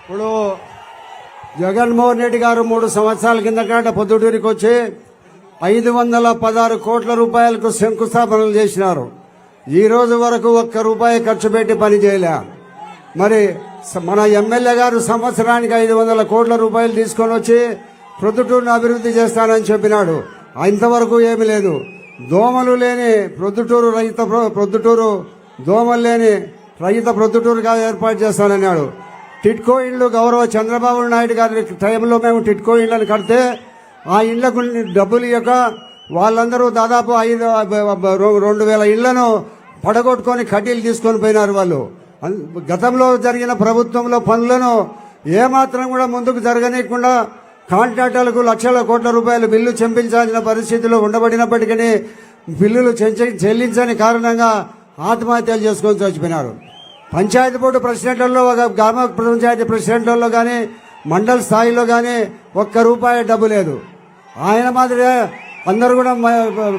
ఇప్పుడు జగన్మోహన్ రెడ్డి గారు మూడు సంవత్సరాల కిందట పొద్దుటూరికి వచ్చి ఐదు వందల పదహారు కోట్ల రూపాయలకు శంకుస్థాపనలు చేసినారు. ఈ రోజు వరకు ఒక్క రూపాయి ఖర్చు పెట్టి పని చేయలే. మరి మన ఎమ్మెల్యే గారు సంవత్సరానికి ఐదు వందల కోట్ల రూపాయలు తీసుకొని వచ్చి ప్రొద్దుటూరును అభివృద్ధి చేస్తానని చెప్పినాడు. ఇంతవరకు ఏమీ లేదు. దోమలు లేని ప్రొద్దుటూరు రైత ప్ర- ప్రొద్దుటూరు దోమలు లేని రైత ప్రొద్దుటూరుగా ఏర్పాటు చేస్తానన్నాడు. టిట్కో ఇండ్లు గౌరవ చంద్రబాబు నాయుడు గారి టైంలో మేము టిట్కో ఇండ్లను కడితే ఆ ఇళ్ళకు డబ్బులు ఇవ్వక వాళ్ళందరూ దాదాపు ఐదు రెండు వేల ఇళ్ళను పడగొట్టుకొని కడ్డీలు తీసుకొని పోయినారు వాళ్ళు. గతంలో జరిగిన ప్రభుత్వంలో పనులను ఏమాత్రం కూడా ముందుకు జరగనీయకుండా కాంట్రాక్టర్లకు లక్షల కోట్ల రూపాయలు బిల్లు చెల్లించాల్సిన పరిస్థితిలో ఉండబడినప్పటికీ బిల్లులు చెల్లించని కారణంగా ఆత్మహత్యలు చేసుకొని చచ్చిపోయినారు. పంచాయతీ బోర్డు ప్రెసిడెంట్లలో ఒక గ్రామ పంచాయతీ ప్రెసిడెంట్లలో కానీ మండల స్థాయిలో కానీ ఒక్క రూపాయి డబ్బు లేదు. ఆయన మాదిరిగా అందరూ కూడా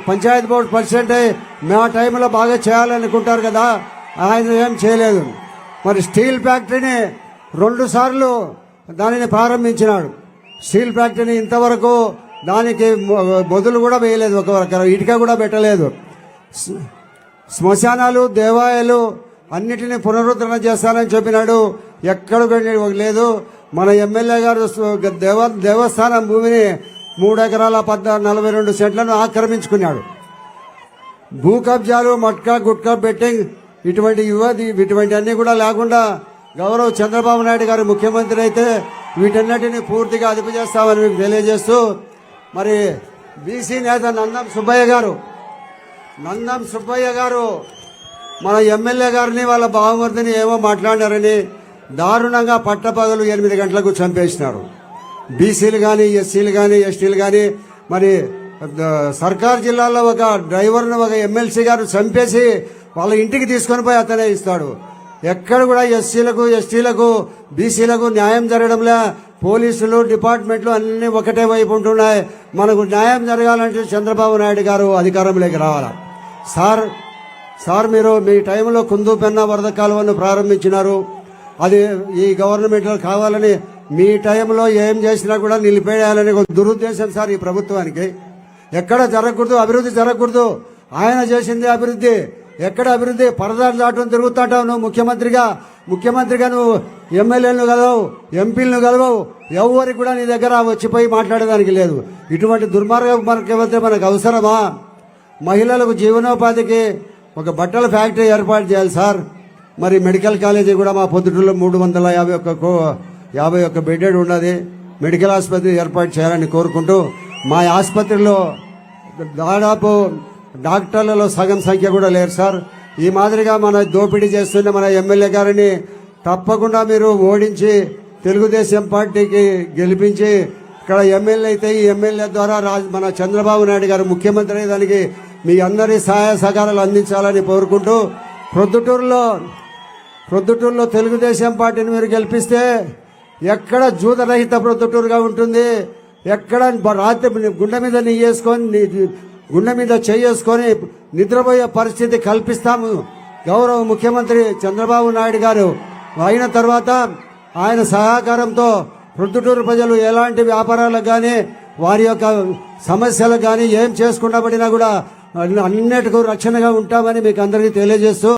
పంచాయతీ బోర్డు ప్రెసిడెంట్ అయ్యి మా టైంలో బాగా చేయాలనుకుంటారు కదా ఆయన ఏం చేయలేదు. మరి స్టీల్ ఫ్యాక్టరీని రెండు సార్లు దానిని ప్రారంభించినాడు. స్టీల్ ఫ్యాక్టరీని ఇంతవరకు దానికి బదులు కూడా వేయలేదు ఒక ఒక ఇటుక కూడా పెట్టలేదు. శ్మశానాలు దేవాలయాలు అన్నిటినీ పునరుద్ధరణ చేస్తానని చెప్పినాడు. ఎక్కడ లేదు. మన ఎమ్మెల్యే గారు దేవ దేవస్థానం భూమిని మూడు ఎకరాల పద్నా నలభై రెండు సెంట్లను ఆక్రమించుకున్నాడు. భూ కబ్జాలు మట్కా గుట్కా బెట్టింగ్ ఇటువంటి యువతి ఇటువంటి అన్ని కూడా లేకుండా గౌరవ్ చంద్రబాబు నాయుడు గారు ముఖ్యమంత్రి అయితే వీటన్నిటిని పూర్తిగా అదుపు చేస్తామని మీకు తెలియజేస్తూ మరి బీసీ నేత నందం సుబ్బయ్య గారు నందం సుబ్బయ్య గారు మన ఎమ్మెల్యే గారిని వాళ్ళ బావమర్దిని ఏమో మాట్లాడారని దారుణంగా పట్టపగలు ఎనిమిది గంటలకు చంపేసినారు. బీసీలు కానీ ఎస్సీలు కానీ ఎస్టీలు కానీ మరి సర్కార్ జిల్లాలో ఒక డ్రైవర్ను ఒక ఎమ్మెల్సీ గారు చంపేసి వాళ్ళ ఇంటికి తీసుకొని పోయి అతనే ఇస్తాడు. ఎక్కడ కూడా ఎస్సీలకు ఎస్టీలకు బీసీలకు న్యాయం జరగడంలే. పోలీసులు డిపార్ట్మెంట్లు అన్ని ఒకటే వైపు ఉంటున్నాయి. మనకు న్యాయం జరగాలంటే చంద్రబాబు నాయుడు గారు అధికారంలోకి రావాలి? సార్ సార్ మీరు మీ టైంలో కుందు పెన్న వరద కాలువను ప్రారంభించినారు అది ఈ గవర్నమెంట్లో కావాలని మీ టైంలో ఏం చేసినా కూడా నిలిపేయాలని ఒక దురుద్దేశం సార్ ఈ ప్రభుత్వానికి ఎక్కడ జరగకూడదు అభివృద్ధి జరగకూడదు ఆయన చేసింది అభివృద్ధి ఎక్కడ అభివృద్ధి పరదాలు దాటం తిరుగుతుంటావు నువ్వు ముఖ్యమంత్రిగా ముఖ్యమంత్రిగా నువ్వు ఎమ్మెల్యేలను కలవవు ఎంపీలను కలవవు ఎవరికి కూడా నీ దగ్గర వచ్చిపోయి మాట్లాడడానికి లేదు ఇటువంటి దుర్మార్గం మనకి మనకు అవసరమా మహిళలకు జీవనోపాధికి ఒక బట్టల ఫ్యాక్టరీ ఏర్పాటు చేయాలి సార్. మరి మెడికల్ కాలేజీ కూడా మా పొద్దుటూరులో మూడు వందల యాభై ఒక్క కో యాభై ఒక్క బెడ్డెడ్ ఉన్నది. మెడికల్ ఆసుపత్రి ఏర్పాటు చేయాలని కోరుకుంటూ మా ఆసుపత్రిలో దాదాపు డాక్టర్లలో సగం సంఖ్య కూడా లేరు సార్. ఈ మాదిరిగా మన దోపిడీ చేస్తున్న మన ఎమ్మెల్యే గారిని తప్పకుండా మీరు ఓడించి తెలుగుదేశం పార్టీకి గెలిపించి ఇక్కడ ఎమ్మెల్యే అయితే ఈ ఎమ్మెల్యే ద్వారా మన చంద్రబాబు నాయుడు గారు ముఖ్యమంత్రి దానికి మీ అందరి సహాయ సహకారాలు అందించాలని కోరుకుంటూ ప్రొద్దుటూరులో ప్రొద్దుటూరులో తెలుగుదేశం పార్టీని మీరు గెలిపిస్తే ఎక్కడ జూదరహిత ప్రొద్దుటూరుగా ఉంటుంది ఎక్కడ రాత్రి గుండె మీద నెయ్యేసుకొని వేసుకొని గుండె మీద చేసుకొని నిద్రపోయే పరిస్థితి కల్పిస్తాము. గౌరవ ముఖ్యమంత్రి చంద్రబాబు నాయుడు గారు. అయిన తర్వాత ఆయన సహకారంతో ప్రొద్దుటూరు ప్రజలు ఎలాంటి వ్యాపారాలకు కానీ వారి యొక్క సమస్యలకు కానీ ఏం చేసుకున్నా పడినా కూడా అన్నిటికీ రక్షణగా ఉంటామని మీకు అందరికీ తెలియజేస్తూ